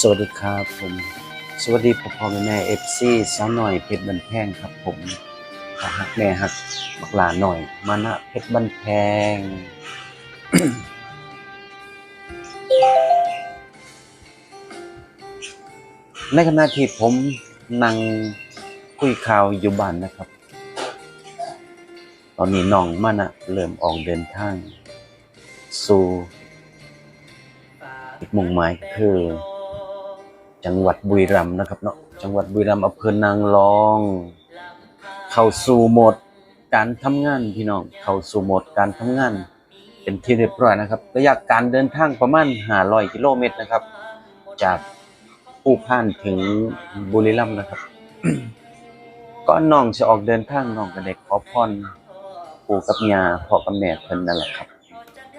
สวัสดีครับผม สวัสดีพ่อพ่อแม่แม่เอฟซีสาวหน่อยเพชรบันแพงครับผมขอฮักแม่ฮักบักหลาหน่อย มานะเพชรบันแพงในขณะที่ผมนั่งคุยข่าวอยู่บ้านนะครับ ตอนนี้น้องมานะเริ่มออกเดินทาง สู่อีกมุ่งหมายคือ จังหวัดบุรีรัมย์นะครับเนาะจังหวัดบุรีรัมย์อำเภอนางรอง เข้าสู่โหมดการทำงานพี่น้องเข้าสู่โหมดการทำงาน เป็นที่เรียบร้อยนะครับระยะการเดินทางประมาณ500กิโลเมตรนะครับ จากผู้พ่านถึงบุรีรัมย์นะครับก่อนน้องจะออกเดินทางน้องก็ได้ขอพรปู่กับยาพ่อกับแม่เพิ่นนั่นแหละครับ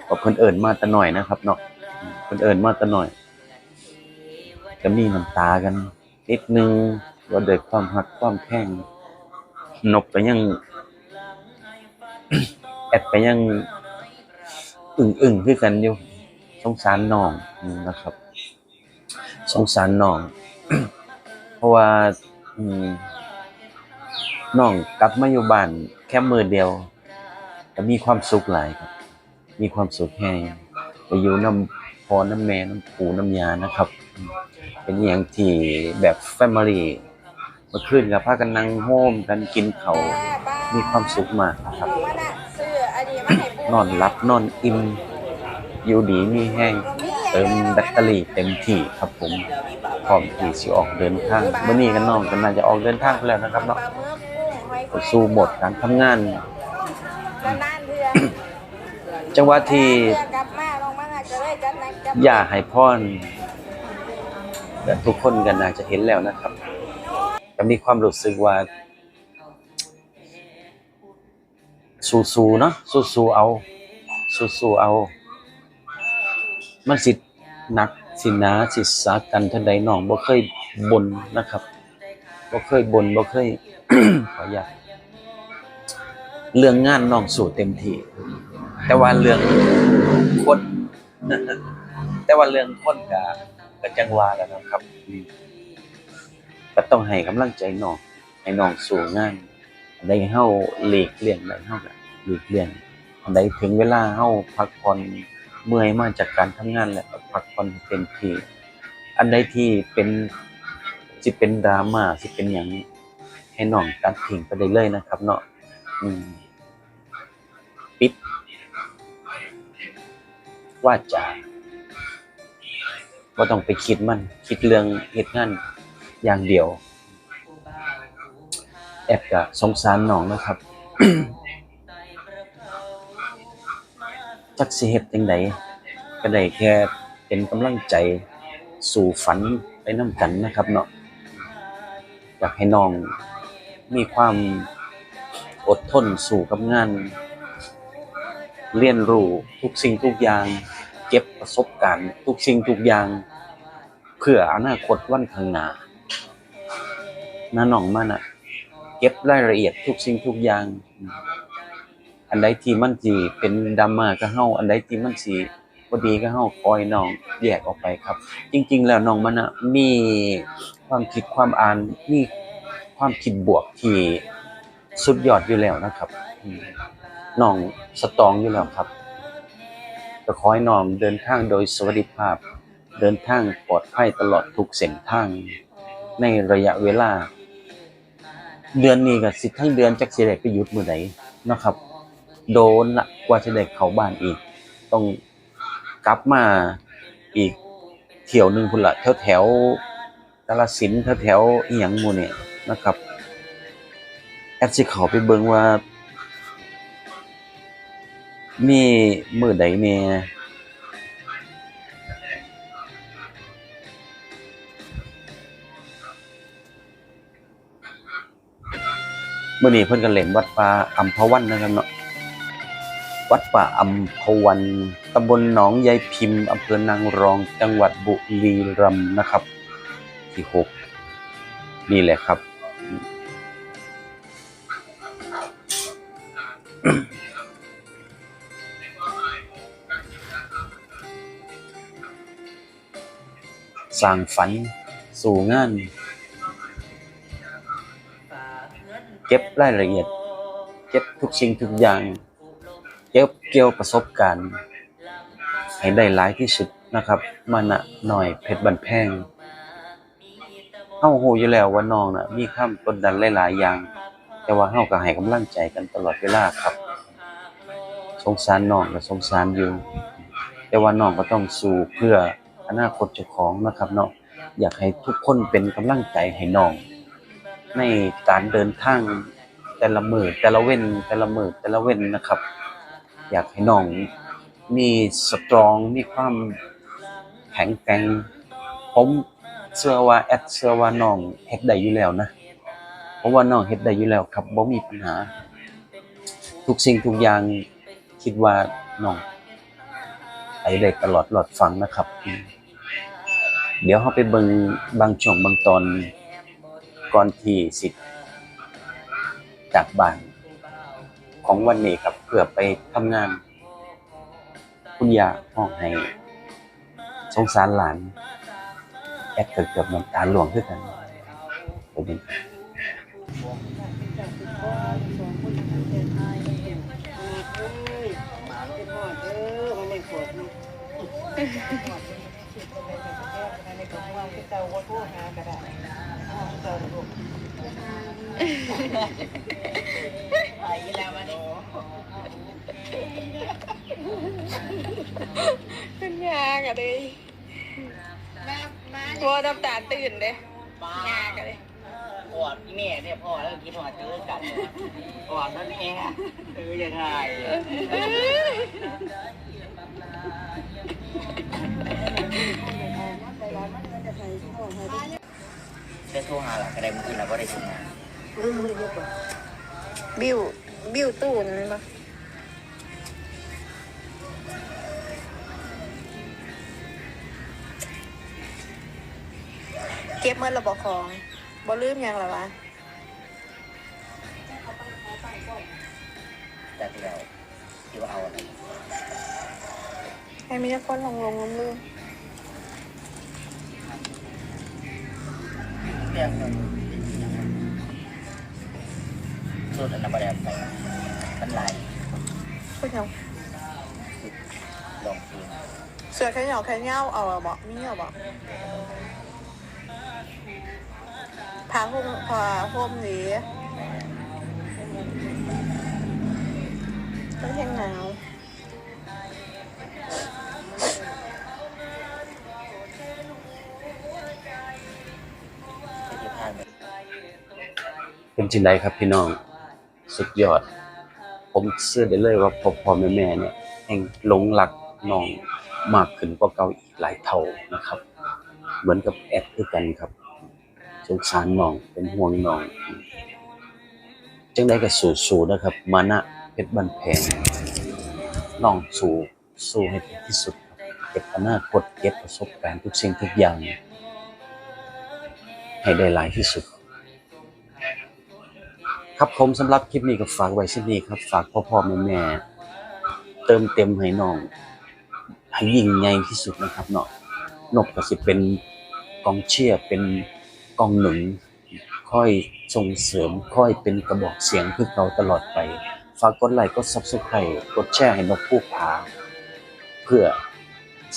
ก็เพิ่นเอิ้นมาแต่น้อยนะครับเนาะเพิ่นเอิ้นมาแต่น้อย ก็มีน้ำตากัน นิดนึงว่าด้วยความหักความแข้งนกก็ยัง แอดก็ยัง อึ่งอึ่งๆคือกันอยู่สงสารน้องนะครับ สงสารน้อง เพราะว่าน้องกลับมาอยู่บ้านแค่มือเดียวก็มีความสุขหลายครับ มีความสุขแห้งไปอยู่น้ำพอน้ำแม่น้ำปูน้ำยานะครับ เป็นอหย่างที่แบบแฟมิลี่เมื่อคืนกับพากันนั่งโฮมกันกินเขาวมีความสุขมากนะครับมาน่ะซื้ออันนี้มาให้ปู่นอนหลับนอนอิ่มอยู่ดีมีแห้งเติมแบตเตอรี่เต็มที่ครับผมพร้อมที่สิออกเดินทางเมื่อนี้กันน้องกันน่าจะออกเดินทางไปแล้วนะครับปเนาะลาหมึกกุ้งหอยไปสู่โหมดการทำงานนานๆเดือนจังหวะที่เดือนกลับมาลงมาน่ะจะได้จัดหนักจัดอย่าให้พร และทุกคนกันน่าจะเห็นแล้วนะครับก็มีความรู้สึกว่า สู้ๆเนาะสู้ๆเอา สู้ๆเอา มันสิหนักสินาสิสากันท่าใดน้องบ่เคยบ่นนะครับบ่เคยบ่นบ่เคยขออนุญาตเรื่องงานน้องสู้เต็มที่แต่ว่าเรื่องคนแต่ว่าเรื่องคนก็ ก็จังว่าแล้วนะครับก็ต้องให้กำลังใจน้องให้น้องสู้งานอันใดเฮาหลีกเลี่ยงได้เฮาก็หลีกเลี่ยงอันใดถึงเวลาเฮาพักผ่อนเมื่อยมาจากการทำงานแล้วพักผ่อนเต็มที่อันใดที่เป็นสิเป็นดราม่าสิเป็นหยังให้น้องตัดทิ้งไปได้เลยนะครับ เนาะอืมปิดว่าจะ ว่าต้องไปคิดมัน คิดเรื่องเหตุงานอย่างเดียว แอบกะสงสารน้องนะครับ จักสิเฮ็ดจังไดก็ได้แค่เป็นกำลังใจสู่ฝันไปนํกันนะครับเนาะอยากให้น้องมีความอดทนสู่กับงาน เรียนรู้ทุกสิ่งทุกอย่าง เก็บประสบการณ์ ทุกสิ่งทุกอย่าง เพื่ออนาคตวันข้างหน้าน้าน้องมันอะเก็บรายละเอียดทุกสิ่งทุกอย่าง อันใดที่มันสิเป็นดราม่าก็เฮาอันใดที่มันสิบ่ดีก็เฮาปล่อยน้องแยกออกไปครับ จริง ๆ แล้วน้องมันอะมีความคิดความอ่านมีความคิดบวกที่สุดยอดอยู่แล้วนะครับน้องสตองอยู่แล้วครับ ก็ขอให้น้องเดินทางโดยสวัสดิภาพ เดินทางปลอดภัยตลอดทุกเส้นทาง ในระยะเวลา เดือนนี้ก็สิทั้งเดือนจักสิได้ไปหยุดมื้อใดเนาะครับ โดนละกว่าจะได้เข้าบ้านอีก ต้องกลับมาอีกเที่ยวหนึงพุ่นละแถวแถวๆกาฬสินธุ์แถวแถวๆอีหยังหมู่เนี่ยนะครับ แอดสิเข้าไปเบิ่งว่า มีมือใดเนี่ยมื่อนี้เพิ่นก็เล่นวัดป่าอัมพวันนะครับเนาะวัดป่าอัมพวันตำบลหนองยายพิมพ์อำเภอนางรองจังหวัดบุรีรัมย์นะครับ ที่หกนี่แหละครับ สร้างฝัน สู่งาน เก็บรายละเอียด เก็บทุกสิ่งทุกอย่าง เก็บเกี่ยวประสบการณ์ ให้ได้หลายที่สุดนะครับมานะหน่อยเพชรบันแพงเฮาฮู้อยู่แล้วว่าน้องน่ะ มีคำกดดันหลายๆอย่าง แต่ว่าเฮาก็ให้กำลังใจกันตลอดเวลาครับ สงสารน้องก็สงสารอยู่ แต่ว่าน้องก็ต้องสู้เพื่อ อนาคตเจ้าของนะครับเนาะอยากให้ทุกคนเป็นกำลังใจให้น้อง ในการเดินทางแต่ละมือแต่ละเว้นแต่ละมือแต่ละเว้นนะครับ อยากให้น้องมีสตรองมีความแข็งแกร่งผมเชื่อว่าแอดเชื่อว่าน้องเฮ็ดได้อยู่แล้วนะ เพราะว่าน้องเฮ็ดได้อยู่แล้วครับบ่มีปัญหา ทุกสิ่งทุกอย่างคิดว่าน้อง ไปได้ตลอดหลอดฟังนะครับ เดี๋ยวเราไปเบิงบางช่วงบางตอนก่อนที่สิจากบ้านของวันนี้ครับเพื่อไปทำงาน คุณยาห้องให้สงสารหลาน แอดเกิดเกือบน้ำตาหลวงขึ้นกันไปดู ขึ้นยากอะเลยตัวน้ำตาตื่นเลยยากอะเลยพ่อพี่แม่เนี่ยพ่อแล้วคิดว่าเจอกันก่อนนั่นเองเออยังไง จะโทรหาหลักอะไรเมื่อกี้เราก็ได้ทำงานบิวบิวตู้นั่นปะเก็บเมื่อระบบของบ่ลืมหยังหรอวะ จากที่เร ให้มีแต่คนลงลงลืมลืมเรื่องนึงสุดอันนั้นประเดี๋ยวไปมันไหลพูดยังลงทีเสือแค่เหนียวแค่เงาเอาอะบอกมีเหรอบอกพาพุ่มพาพุ่มนี้ต้องแห้งหนา เป็นจินไดครับพี่น้อง สุดยอด ผมเชื่อได้เลยว่าพ่อพ่อแม่แม่เนี่ยแห่งหลงรักน้องมากขึ้นกว่าเก่าอีกหลายเท่านะครับ เหมือนกับแอดคือกันครับสงสารน้องเป็นห่วงน้อง จังได้ก็สู้ๆนะครับ มานะเพชรบันแพงน้องสู้สู้ให้ถึงที่สุดเก็บอนาคตเก็บประสบการณ์ทุกสิ่งทุกอย่าง ให้ได้หลายที่สุด ครับผมสำหรับคลิปนี้ก็ฝากไว้ที่นี่ครับ ฝากพ่อพ่อแม่แม่เติมเต็มให้น้องให้ยิ่งใหญ่ที่สุดนะครับเนาะนกก็สิเป็นกองเชียร์เป็นกองหนุนค่อยส่งเสริมค่อยเป็นกระบอกเสียงเพื่อเราตลอดไป ฝากกดไลค์กด Subscribe กดแชร์ให้นกผู้ผา เพื่อ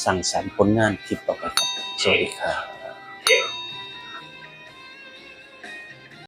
สั่งสรรค์ผลงานคลิปต่อไปครับสวัสดีครับ